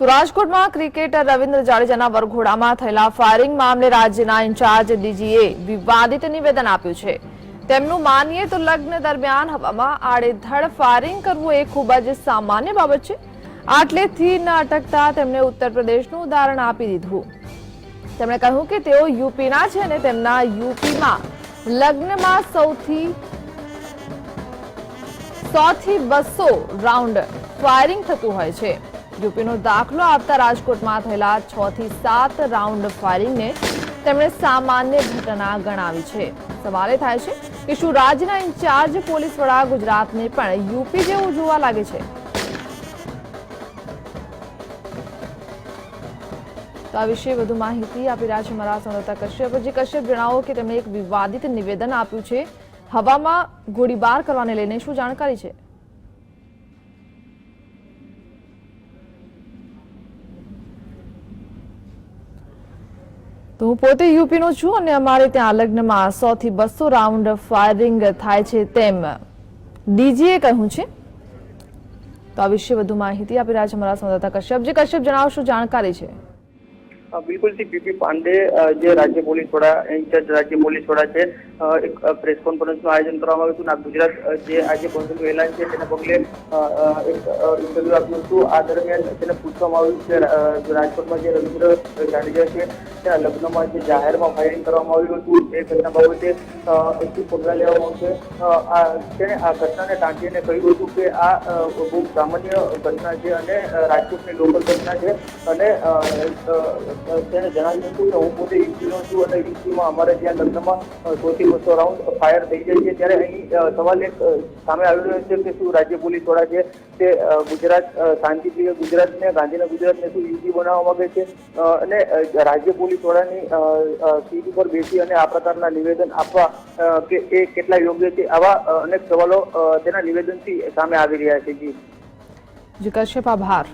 તો રાજકોટમાં ક્રિકેટર રવિન્દ્ર જાડેજાના વરઘોડામાં થયેલા ફાયરિંગ મામલે રાજ્યના ઇન્ચાર્જ ડીજીએ વિવાદિત નિવેદન આપ્યું છે. તેમનું માનીએ તો લગ્ન દરમિયાન હવામાં આડેધડ ફાયરિંગ કરવું એ ખૂબ જ સામાન્ય બાબત છે. આટલેથી ન અટકતા તેમણે ઉત્તર પ્રદેશનું ઉદાહરણ આપી દીધું. તેમણે કહ્યું કે તેઓ યુપીના છે અને તેમના યુપીમાં લગ્નમાં સૌથી સો થી બસો રાઉન્ડ ફાયરિંગ થતું હોય છે. યુપીનો દાખલો આપતા રાજકોટમાં થયેલા છ થી સાત રાઉન્ડ ફાયરિંગને તેમણે સામાન્ય ઘટના ગણાવી છે. સવાલ એ થાય છે કે શું રાજ્યના ઇન્ચાર્જ પોલીસ વડા ગુજરાતને પણ યુપી જેવું જોવા લાગે છે? તો આ વિશે વધુ માહિતી આપી રહ્યા છે મારા સંવાદદાતા કશ્યપજી કશ્યપ, જણાવો કે તેમણે એક વિવાદિત નિવેદન આપ્યું છે. હવામાં ગોળીબાર કરવાને લઈને શું જાણકારી છે? તો હું પોતે યુપીનો છું અને અમારે ત્યાં લગ્નમાં સો થી બસો રાઉન્ડ ફાયરિંગ થાય છે તેમ ડીજીએ કહ્યું છે. તો આ વિશે વધુ માહિતી આપી રહ્યા છે મારા સંવાદદાતા કશ્યપજી કશ્યપ, જણાવશો, જાણકારી છે. બિલકુલથી પીપી પાંડે જે રાજ્ય પોલીસ વડા, ઇન્ચાર્જ રાજ્ય પોલીસ વડા છે એક પ્રેસ કોન્ફરન્સનું આયોજન કરવામાં આવ્યું હતું અને ગુજરાત જે આજે બંધનું એલાન છે તેના પગલે એક ઇન્ટરવ્યુ આપ્યું હતું. આ દરમિયાન તેને પૂછવામાં આવ્યું કે રાજકોટમાં જે રવિન્દ્ર જાડેજા છે, ત્યાં લગ્નમાં જે જાહેરમાં ફાયરિંગ કરવામાં આવ્યું હતું. એ ઘટના બાબતે શું પગલાં લેવામાં આવશે. આ, તેણે આ ઘટનાને ટાંકીને કહ્યું હતું કે આ બહુ સામાન્ય ઘટના છે અને રાજકોટની લોકલ ઘટના છે અને તેણે જણાવ્યું હતું કે હું પોતે યુપીનો છું અને યુપીમાં અમારે ત્યાં લગ્નમાં સૌથી બસો રાઉન્ડ ફાયર થઈ જાય છે, ત્યારે અહીં સવાલ એક સામે આવી રહ્યો છે કે શું રાજ્ય પોલીસ વડા છે તે ગુજરાત શાંતિપ્રિય ગુજરાતને ગાંધીના ગુજરાતને શું યુપી બનાવવા માંગે છે? અને રાજ્ય પોલીસ વડાની સીટ ઉપર બેસી અને આ પ્રકારના નિવેદન આપવા કે એ કેટલા યોગ્ય છે આવા અનેક સવાલો તેના નિવેદનથી સામે આવી રહ્યા છે. જી, કશ્યપ, આભાર.